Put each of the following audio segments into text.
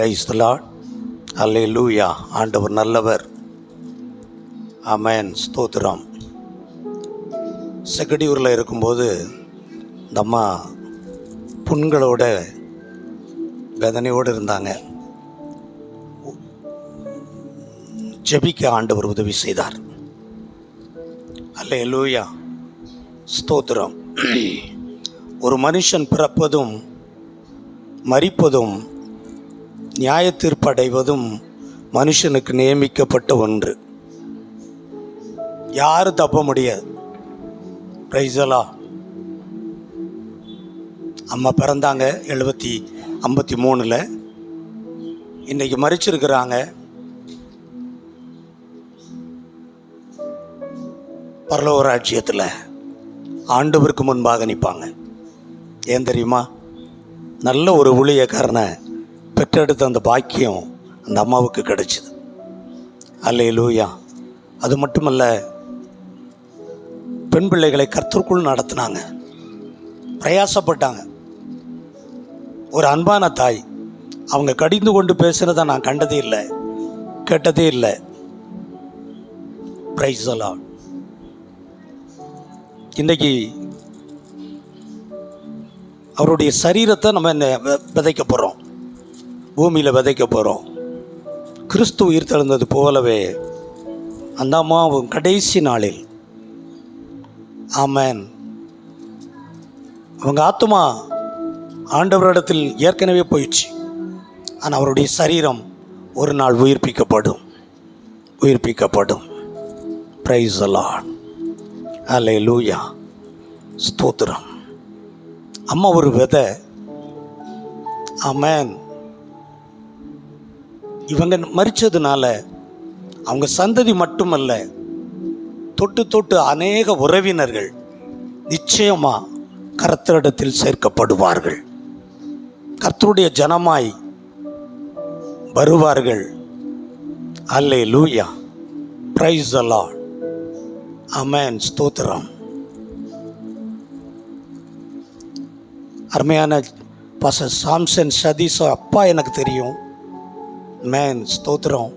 Price Lord அல்லே லூயா ஆண்டவர் நல்லவர். அமேன் ஸ்தோத்திரம். செகடியூரில் இருக்கும்போது இந்த அம்மா புண்களோட வேதனையோடு இருந்தாங்க. ஜெபிக்க ஆண்டவர் உதவி செய்தார். அல்லே லூயா ஸ்தோத்திரம். ஒரு மனுஷன் பிறப்பதும் மறிப்பதும் மரிப்பதும் நியாயத்தீர்ப்படைவதும் மனுஷனுக்கு நியமிக்கப்பட்ட ஒன்று. யாரும் தப்ப முடியாது. பிரைசலா அம்மா பிறந்தாங்க எழுபத்தி ஐம்பத்தி மூணில். இன்றைக்கி மறிச்சிருக்கிறாங்க பரலோக ராஜ்யத்தில் ஆண்டவருக்கு முன்பாக நிற்பாங்க ஏன் தெரியுமா? நல்ல ஒரு ஊழியக்காரனை பெற்றெடுத்த அந்த பாக்கியம் அந்த அம்மாவுக்கு கிடைச்சிது. அல்லே லூயா அது மட்டுமல்ல பெண் பிள்ளைகளை கர்த்தருக்குள் நடத்தினாங்க. பிரயாசப்பட்டாங்க. ஒரு அன்பான தாய் அவங்க கடிந்து கொண்டு பேசுகிறதை நான் கண்டதே இல்லை கேட்டதே இல்லை. பிரைஸ் அலாட் இன்றைக்கி அவருடைய சரீரத்தை நம்ம என்ன விதைக்க போகிறோம் பூமியில் விதைக்க போகிறோம் கிறிஸ்து உயிர் தழுந்தது போலவே அந்த அம்மாவும் கடைசி நாளில். ஆமேன். அவங்க ஆத்துமா ஆண்டவரிடத்தில் ஏற்கனவே போயிடுச்சு. ஆனால் அவருடைய சரீரம் ஒரு நாள் உயிர்ப்பிக்கப்படும். உயிர்ப்பிக்கப்படும். பிரைஸ் அலான் அல்லே லூயா ஸ்தோத்திரம். அம்மா ஒரு விதை. அமேன் இவங்க மறிச்சதுனால அவங்க சந்ததி மட்டுமல்ல தொட்டு தொட்டு அநேக உறவினர்கள் நிச்சயமாக கர்த்தரிடத்தில் சேர்க்கப்படுவார்கள். கர்த்தருடைய ஜனமாய் வருவார்கள். அல்லே லூயா பிரைஸ் அலா அமேன் ஸ்தோத்திரம். அருமையான பச சாம்சன் சதீஷோ அப்பா எனக்கு தெரியும். மேன் ஸ்தோத்திரம்.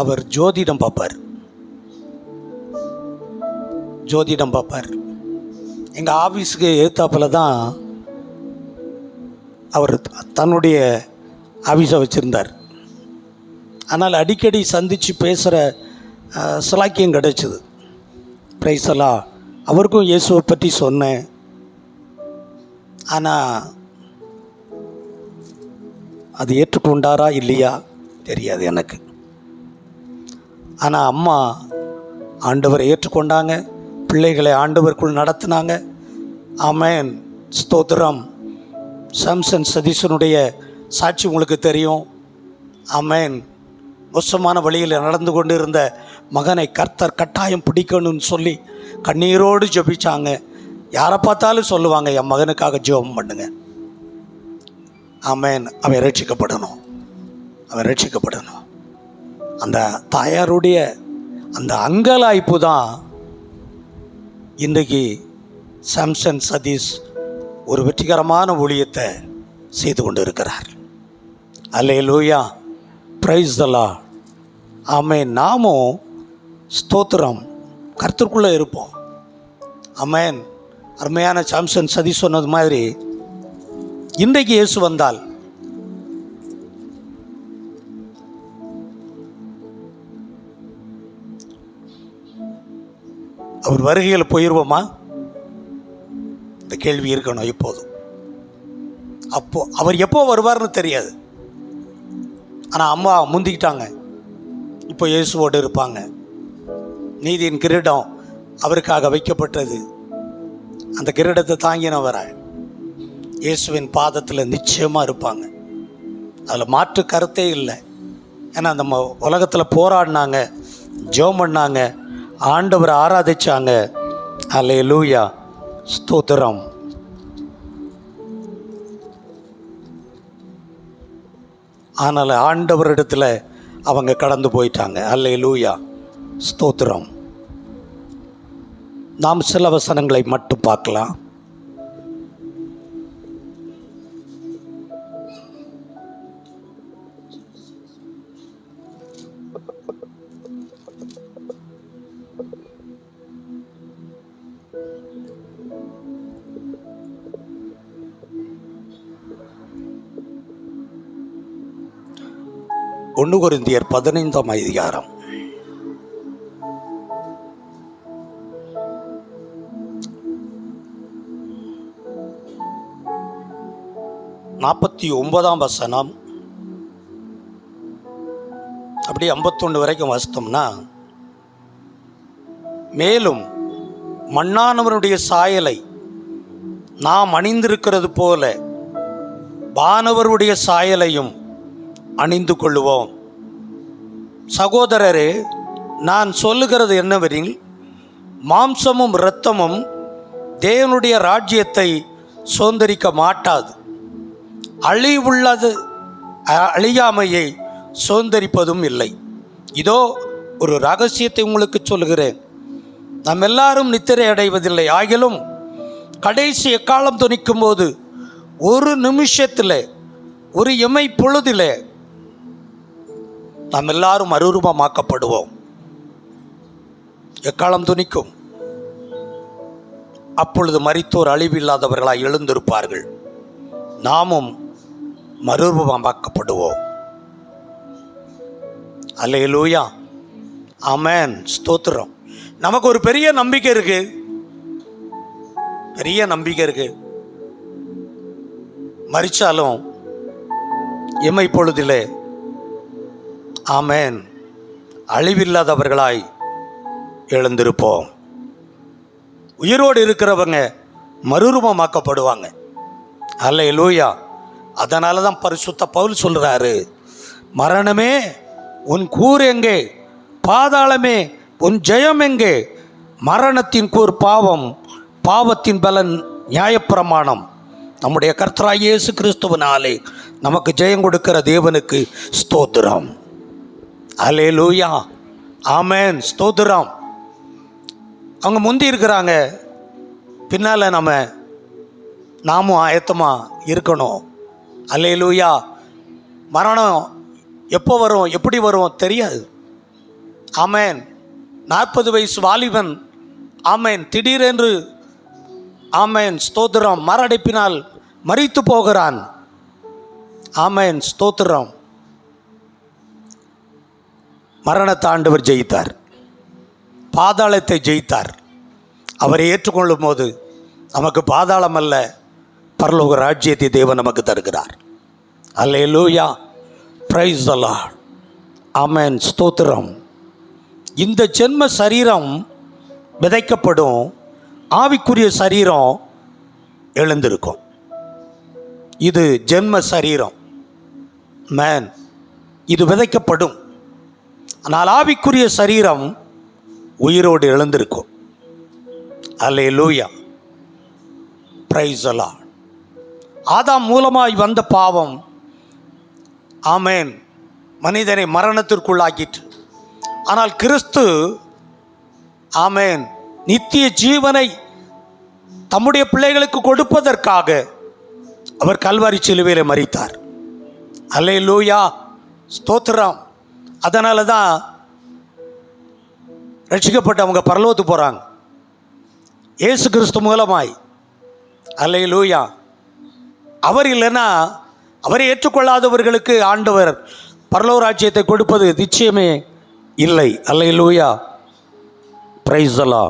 அவர் ஜோதிடம் பார்ப்பார். ஜோதிடம் பார்ப்பார். எங்கள் ஆஃபீஸுக்கு ஏத்தாப்பில் தான் அவர் தன்னுடைய ஆஃபீஸை வச்சுருந்தார். ஆனால் அடிக்கடி சந்தித்து பேசுகிற சிலாக்கியம் கிடைச்சிது. பிரைஸலா அவருக்கும் இயேசுவை பற்றி சொன்னேன். ஆனால் அது ஏற்றுக்கொண்டாரா இல்லையா? தெரியாது எனக்கு. ஆனால் அம்மா ஆண்டவரை ஏற்றுக்கொண்டாங்க. பிள்ளைகளை ஆண்டவருக்குள் நடத்தினாங்க. அமேன் ஸ்தோத்திரம். சாம்சன் சதீஷனுடைய சாட்சி உங்களுக்கு தெரியும். அமேன் மோசமான வழியில் நடந்து கொண்டு இருந்த மகனை கர்த்தர் கட்டாயம் பிடிக்கணும்னு சொல்லி கண்ணீரோடு ஜபிச்சாங்க. யாரை பார்த்தாலும் சொல்லுவாங்க என் மகனுக்காக ஜெபம் பண்ணுங்கள் ஆமென். அவன் ரட்சிக்கப்படணும் அவன் ரட்சிக்கப்படணும் அந்த தாயாருடைய அந்த அங்கலாய்ப்பு தான் இன்றைக்கு சாம்சன் சதீஷ் ஒரு வெற்றிகரமான ஊழியத்தை செய்து கொண்டு இருக்கிறார் அல்லே லூயா ப்ரைஸ் தலா ஆமே நாமும் ஸ்தோத்திரம். கருத்துக்குள்ளே இருப்போம். அமேன் அருமையான சாம்சன் சதீஷ் சொன்னது மாதிரி இன்றைக்கு இயேசு வந்தால். அவர் வருகையில் போயிடுவோமா இந்த கேள்வி இருக்கணும் இப்போதும். அப்போ அவர் எப்போ வருவார்னு தெரியாது. ஆனால் அம்மா முந்திக்கிட்டாங்க. இப்போ இயேசுவோடு இருப்பாங்க. நீதியின் கிரீடம் அவருக்காக வைக்கப்பட்டது. அந்த கிரீடத்தை தாங்கினவராய். இயேசுவின் பாதத்தில் நிச்சயமாக இருப்பாங்க. அதில் மாற்று கருத்தே இல்லை. ஏன்னா நம்ம உலகத்தில் போராடினாங்க ஜெபம் பண்ணாங்க ஆண்டவரை ஆராதிச்சாங்க. அல்லே லூயா ஸ்தோத்திரம். ஆனால் ஆண்டவரிடத்தில் அவங்க கடந்து போயிட்டாங்க. அல்லே லூயா ஸ்தோத்திரம். நாம் சில வசனங்களை மட்டும் பார்க்கலாம். ஒன்று குருந்தியர் பதினைந்தாம் அதிகாரம். நாற்பத்தி ஒன்பதாம் வசனம். அப்படி ஐம்பத்தொன்று வரைக்கும் வசித்தோம்னா மேலும் மண்ணானவருடைய சாயலை நாம் அணிந்திருக்கிறது போல வானவருடைய சாயலையும் அணிந்து கொள்ளுவோம் சகோதரரே நான் சொல்லுகிறது என்னவெனில் மாம்சமும் இரத்தமும் தேவனுடைய ராஜ்யத்தை சுதந்திரிக்க மாட்டாது. அழிவுள்ளது அழியாமையை சுதந்திரிப்பதும் இல்லை. இதோ ஒரு ரகசியத்தை உங்களுக்கு சொல்கிறேன் நாம் எல்லாரும் நித்திரை அடைவதில்லை. ஆகிலும் கடைசி எக்காலம் துணிக்கும் போது ஒரு நிமிஷத்தில் ஒரு இமை பொழுதில் நாம் எல்லாரும் மறுரூபமாக்கப்படுவோம். எக்காலம் துணிக்கும்? அப்பொழுது மறித்தோர் அழிவில்லாதவர்களாய் எழுந்திருப்பார்கள். நாமும் மறுரூபமாக்கப்படுவோம். அல்லேலூயா. அமேன் ஸ்தோத்திரம். நமக்கு ஒரு பெரிய நம்பிக்கை இருக்கு. பெரிய நம்பிக்கை இருக்கு. மறிச்சாலும் எம்மை பொழுதிலே ஆமேன். அழிவில்லாதவர்களாய் எழுந்திருப்போம். உயிரோடு இருக்கிறவங்க மறுரூபமாக்கப்படுவாங்க. அல்ல லூயா அதனால தான் பரிசுத்த பவுல் சொல்கிறாரு மரணமே உன் கூர் எங்கே? பாதாளமே உன் ஜெயம் எங்கே? மரணத்தின் கூர் பாவம் பாவத்தின் பலன் நியாயப்பிரமாணம். நம்முடைய கர்த்தராய் இயேசு கிறிஸ்துவனாலே நமக்கு ஜெயம் கொடுக்கிற தேவனுக்கு ஸ்தோத்திரம். அலே லூயா ஆமேன் ஸ்தோத்திரம். அவங்க முந்தி இருக்கிறாங்க. பின்னால் நம்ம நாமும் ஆயத்தமாக இருக்கணும். அலே லூயா மரணம் எப்போ வரும் எப்படி வரும் தெரியாது. ஆமேன் நாற்பது வயசு வாலிபன். ஆமேன் திடீரென்று ஆமேன் ஸ்தோத்திரம். மரடைப்பினால் மறித்து போகிறான். ஆமேன் ஸ்தோத்திரம். மரணத்தை ஆண்டவர் ஜெயித்தார். பாதாளத்தை ஜெயித்தார். அவரை ஏற்றுக்கொள்ளும் போது நமக்கு பாதாளம் அல்ல பரலோக ராஜ்யத்தை தேவன் நமக்கு தருகிறார். அல்லே லூயா ப்ரைஸ் அல்லா ஆமேன் ஸ்தோத்திரம். இந்த ஜென்ம சரீரம் விதைக்கப்படும். ஆவிக்குரிய சரீரம் எழுந்திருக்கும். இது ஜென்ம சரீரம். மேன் இது விதைக்கப்படும். ஆனால் ஆவிக்குரிய சரீரம் உயிரோடு எழுந்திருக்கும். அல்லே லூயா பிரைஸ் ஆதாம் மூலமாய் வந்த பாவம் ஆமேன் மனிதனை மரணத்திற்குள்ளாக்கிற்று. ஆனால் கிறிஸ்து ஆமேன் நித்திய ஜீவனை தம்முடைய பிள்ளைகளுக்கு கொடுப்பதற்காக அவர் கல்வாரி சிலுவையில் மறித்தார் அல்லே லூயா ஸ்தோத்ரம் அதனால தான் ரட்சிக்கப்பட்டவங்க பரலோத்து போகிறாங்க ஏசு கிறிஸ்து மூலமாய். அல்லே லூயா அவர் இல்லைன்னா அவரை ஏற்றுக்கொள்ளாதவர்களுக்கு ஆண்டவர் பரலோ ராஜ்யத்தை கொடுப்பது நிச்சயமே இல்லை. அல்லை லூயா பிரைசலா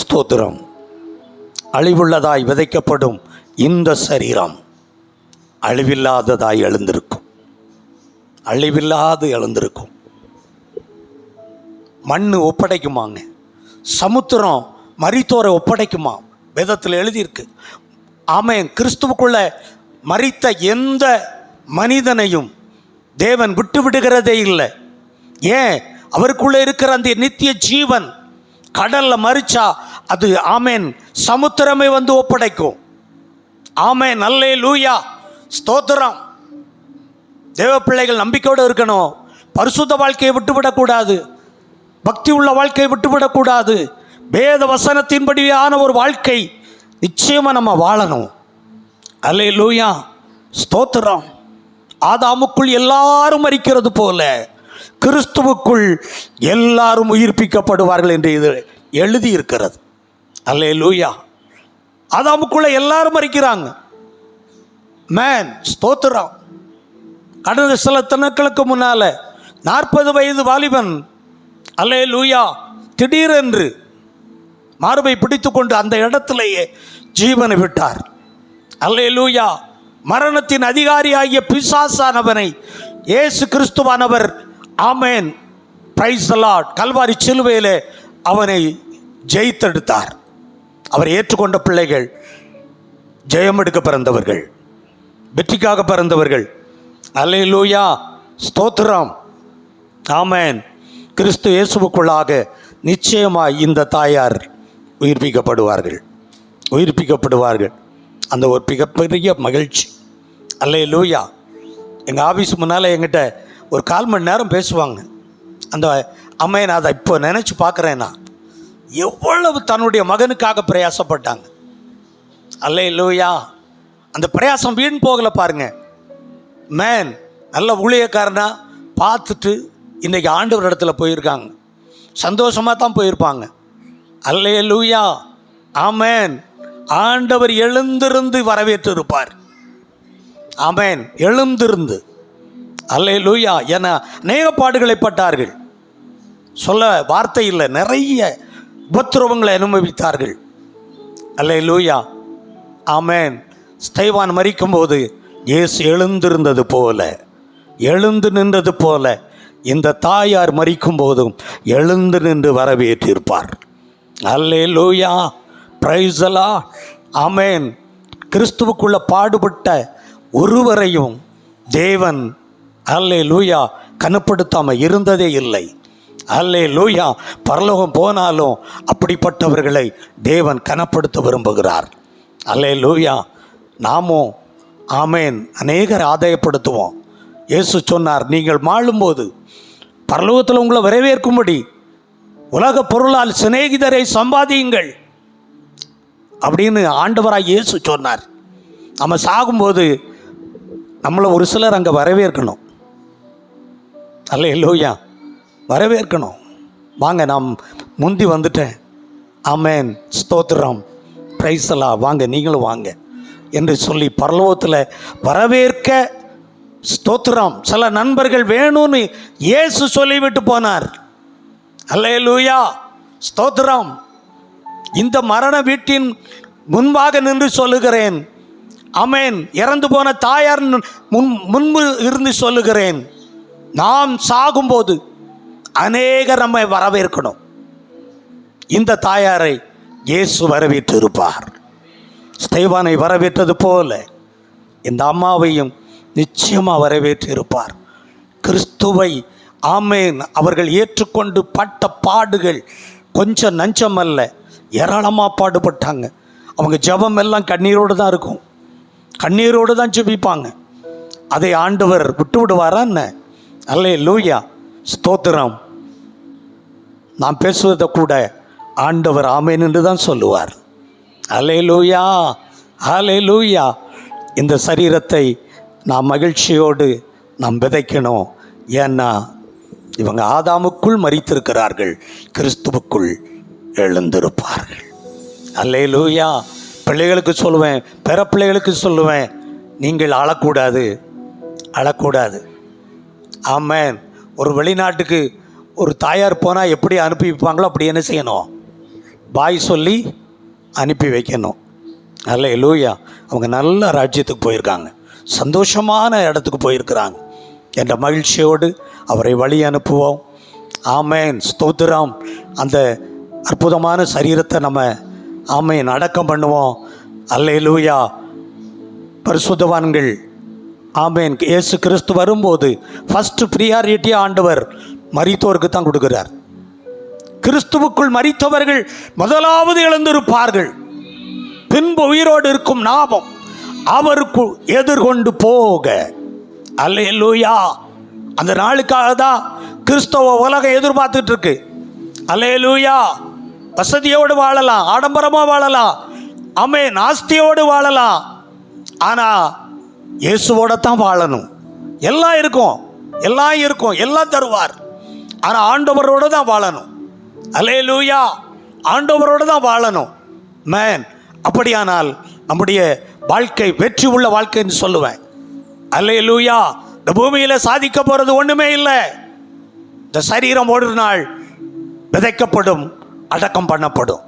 ஸ்தோத்திரம். அழிவுள்ளதாய் விதைக்கப்படும் இந்த சரீரம் அழிவில்லாததாய் எழுந்திருக்கும். அழிவில்லாது எழுந்திருக்கும். மண் ஒப்படைக்குமாங்க. சமுத்திரம் மரித்தோரை ஒப்படைக்குமா? வேதத்தில் எழுதியிருக்கு. ஆமையன் கிறிஸ்துவுக்குள்ள மறித்த எந்த மனிதனையும் தேவன் விட்டு விடுகிறதே இல்லை. ஏன்? அவருக்குள்ளே இருக்கிற அந்த நித்திய ஜீவன் கடலில் மறிச்சா அது ஆமேன். சமுத்திரமே வந்து ஒப்படைக்கும். ஆமேன். நல்லே லூயா ஸ்தோத்திரம். தேவ பிள்ளைகள் நம்பிக்கையோடு இருக்கணும். பரிசுத்த வாழ்க்கையை விட்டுவிடக்கூடாது. பக்தி உள்ள வாழ்க்கையை விட்டுவிடக்கூடாது. வேத வசனத்தின்படியான ஒரு வாழ்க்கை நிச்சயமாக நம்ம வாழணும். அல்லே லூயா ஸ்தோத்திரம். ஆதாமுக்குள் எல்லாரும் மறிக்கிறது போல கிறிஸ்துவுக்குள் எல்லாரும் உயிர்ப்பிக்கப்படுவார்கள் என்று இது எழுதியிருக்கிறது. அல்லே லூயா ஆதாமுக்குள்ள எல்லாரும் மறிக்கிறாங்க மேன் ஸ்தோத்திரம். கடந்த சில தினங்களுக்கு முன்னால் நாற்பது வயது வாலிபன் அல்லே லூயா திடீரென்று மார்பை பிடித்துக்கொண்டு அந்த இடத்திலேயே ஜீவனை விட்டார். அல்லே லூயா மரணத்தின் அதிகாரியாகிய பிசாசானவனை இயேசு கிறிஸ்துவானவர் ஆமேன். பிரைஸ் கல்வாரி சிலுவையிலே அவனை ஜெயித்தெடுத்தார். அவர் ஏற்றுக்கொண்ட பிள்ளைகள் ஜெயம் எடுக்க பிறந்தவர்கள் வெற்றிக்காக பிறந்தவர்கள் அலை லூயா ஸ்தோத்திரம். ஆமேன். கிறிஸ்து இயேசுவுக்குள்ளாக நிச்சயமாக இந்த தாயார் உயிர்ப்பிக்கப்படுவார்கள். உயிர்ப்பிக்கப்படுவார்கள். அந்த ஒரு மிகப்பெரிய மகிழ்ச்சி. அல்லே லூயா எங்கள் ஆஃபீஸ் முன்னால் எங்கிட்ட ஒரு கால் மணி நேரம் பேசுவாங்க. அந்த அம்மையை நான் அதை இப்போ நினச்சி பார்க்குறேன்னா எவ்வளவு தன்னுடைய மகனுக்காக பிரயாசப்பட்டாங்க. அல்லே லூயா அந்த பிரயாசம் வீண் போகலை பாருங்கள் மேன் நல்ல ஊழியக்காரனா பார்த்துட்டு இன்றைக்கி ஆண்டவர் இடத்துல போயிருக்காங்க. சந்தோஷமாக தான் போயிருப்பாங்க. அல்லே லூயா ஆமேன் ஆண்டவர் எழுந்திருந்து வரவேற்று இருப்பார் ஆமேன் எழுந்திருந்து. அல்லே லூயா என அநேக பாடுகளை பட்டார்கள். சொல்ல வார்த்தை இல்லை. நிறைய உபத்திரவங்களை அனுபவித்தார்கள். அல்லே லூயா ஆமேன் ஸ்தைவான் மறிக்கும்போது இயேசு எழுந்திருந்தது போல எழுந்து நின்றது போல இந்த தாயார் மறிக்கும் போதும் எழுந்து நின்று வரவேற்றிருப்பார். அல்லே லூயா பிரைசலா அமேன் கிறிஸ்துவுக்குள்ள பாடுபட்ட ஒருவரையும் தேவன் அல்லே லூயா கனப்படுத்தாமல் இருந்ததே இல்லை. அல்லே லூயா பரலோகம் போனாலும் அப்படிப்பட்டவர்களை தேவன் கனப்படுத்த விரும்புகிறார். அல்லே லூயா நாமும் ஆமேன். அநேகர் ஆதாயப்படுத்துவோம். இயேசு சொன்னார் நீங்கள் மாளும்போது பரலோகத்தில் உங்களை வரவேற்கும்படி உலக பொருளால் சிநேகிதரை சம்பாதியுங்கள். அப்படின்னு ஆண்டவராக இயேசு சொன்னார். நம்ம சாகும்போது நம்மளை ஒரு சிலர் அங்கே வரவேற்கணும். அல்ல இல்லையா வரவேற்கணும். வாங்க நாம் முந்தி வந்துட்டேன். ஆமேன். ஸ்தோத்திரம். பிரைசலா வாங்க நீங்களும் வாங்க. என்று சொல்லி பரலோகத்தில் வரவேற்க ஸ்தோத்திரம். சில நண்பர்கள் வேணும்னு இயேசு சொல்லிவிட்டு போனார். அல்லேலூயா ஸ்தோத்திரம். இந்த மரண வீட்டின் முன்பாக நின்று சொல்லுகிறேன். அமேன் இறந்து போன தாயார் முன் முன்பு இருந்து சொல்லுகிறேன். நாம் சாகும்போது அநேகர் நம்மை வரவேற்கணும். இந்த தாயாரை இயேசு வரவேற்று இருப்பார் ஸ்தேவானை வரவேற்றது போல இந்த அம்மாவையும் நிச்சயமாக வரவேற்றிருப்பார். கிறிஸ்துவை ஆமேன். அவர்கள் ஏற்றுக்கொண்டு பட்ட பாடுகள் கொஞ்சம் நஞ்சம் அல்ல ஏராளமாக பாடுபட்டாங்க. அவங்க ஜெபம் எல்லாம் கண்ணீரோடு தான் இருக்கும். கண்ணீரோடு தான் ஜெபிப்பாங்க. அதை ஆண்டவர் விட்டு விடுவாரா என்ன? அல்லே லூயா ஸ்தோத்திரம். நான் பேசுவதை கூட ஆண்டவர் ஆமேன் என்று தான் சொல்லுவார். அலே லூயா லூயா இந்த சரீரத்தை நாம் மகிழ்ச்சியோடு நாம் விதைக்கணும். ஏன்னா இவங்க ஆதாமுக்குள் மறித்திருக்கிறார்கள் கிறிஸ்துவுக்குள் எழுந்திருப்பார்கள். அல்லே லூயா பிள்ளைகளுக்கு சொல்லுவேன் பிற பிள்ளைகளுக்கு சொல்லுவேன் நீங்கள் அழக்கூடாது அழக்கூடாது ஆமேன். ஒரு வெளிநாட்டுக்கு ஒரு தாயார் போனால் எப்படி அனுப்பி வைப்பாங்களோ அப்படி என்ன செய்யணும்? பாய் சொல்லி அனுப்பி வைக்கணும். நல்ல லூயா அவங்க நல்ல ராஜ்யத்துக்கு போயிருக்காங்க. சந்தோஷமான இடத்துக்கு போயிருக்கிறாங்க. என்ற மகிழ்ச்சியோடு அவரை வழி அனுப்புவோம். ஆமேன். ஸ்தோத்திரம். அந்த அற்புதமான சரீரத்தை நம்ம ஆமையை அடக்கம் பண்ணுவோம். அல்ல லூயா பரிசுத்தவான்கள். ஆமேன். இயேசு கிறிஸ்து வரும்போது ஃபஸ்ட்டு ப்ரியாரிட்டி ஆண்டவர் மரித்தோருக்கு தான் கொடுக்குறார். கிறிஸ்துவுக்குள் மறித்தவர்கள் முதலாவது எழுந்திருப்பார்கள். பின்பு உயிரோடு இருக்கும் நாமம் அவருக்கு எதிர்கொண்டு போக. அல்லேலூயா. அந்த நாளுக்காக தான் கிறிஸ்தவ உலகம் எதிர்பார்த்துட்டு இருக்கு. அல்லேலூயா. வசதியோடு வாழலாம் ஆடம்பரமாக வாழலாம் அமே நாஸ்தியோடு வாழலாம். ஆனால் இயேசுவோட தான் வாழணும். எல்லாம் இருக்கும் எல்லாம் இருக்கும் எல்லாம் தருவார். ஆனால் ஆண்டவரோடு தான் வாழணும். அலே லூயா ஆண்டவரோடு தான் வாழணும். மேன் அப்படியானால் நம்முடைய வாழ்க்கை வெற்றி உள்ள வாழ்க்கைன்னு சொல்லுவேன். அல்லே லூயா இந்த பூமியில் சாதிக்க போகிறது ஒன்றுமே இல்லை. இந்த சரீரம் ஒரு நாள் விதைக்கப்படும் அடக்கம் பண்ணப்படும்.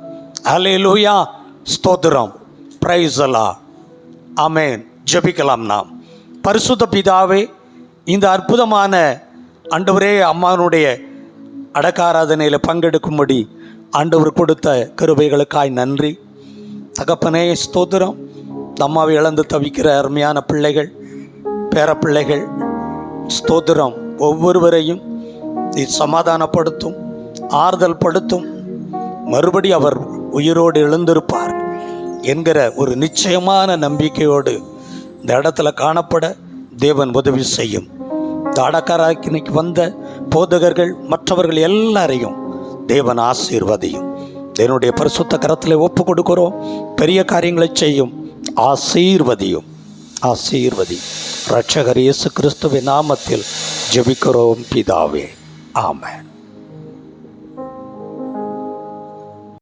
அல்லேலூயா ஸ்தோத்திரம். பிரைசலா அமேன் ஜபிக்கலாம் நாம். பரிசுத்த பிதாவே இந்த அற்புதமான ஆண்டவரே அம்மானுடைய அடக்காராதனையில் பங்கெடுக்கும்படி ஆண்டவர் கொடுத்த கிருபைகளுக்காய் நன்றி. தகப்பனே ஸ்தோத்திரம். தம்மாவை அம்மாவை இழந்து தவிக்கிற அருமையான பிள்ளைகள் பேரப்பிள்ளைகள் ஸ்தோத்திரம். ஒவ்வொருவரையும் சமாதானப்படுத்தும் ஆறுதல் படுத்தும் மறுபடி அவர் உயிரோடு எழுந்திருப்பார் என்கிற ஒரு நிச்சயமான நம்பிக்கையோடு இந்த இடத்துல காணப்பட தேவன் உதவி செய்யும். இந்த அடக்காராக்கினைக்கு வந்த போதகர்கள் மற்றவர்கள் எல்லாரையும் தேவன் ஆசீர்வதியும். என்னுடைய பரிசுத்த கரத்தில் ஒப்பு கொடுக்கிறோம். பெரிய காரியங்களை செய்யும். ஆசீர்வதியும். ஆசீர்வதி. ரட்சகர் இயேசு கிறிஸ்துவின் நாமத்தில் ஜெபிக்கிறோம் பிதாவே. ஆமேன்.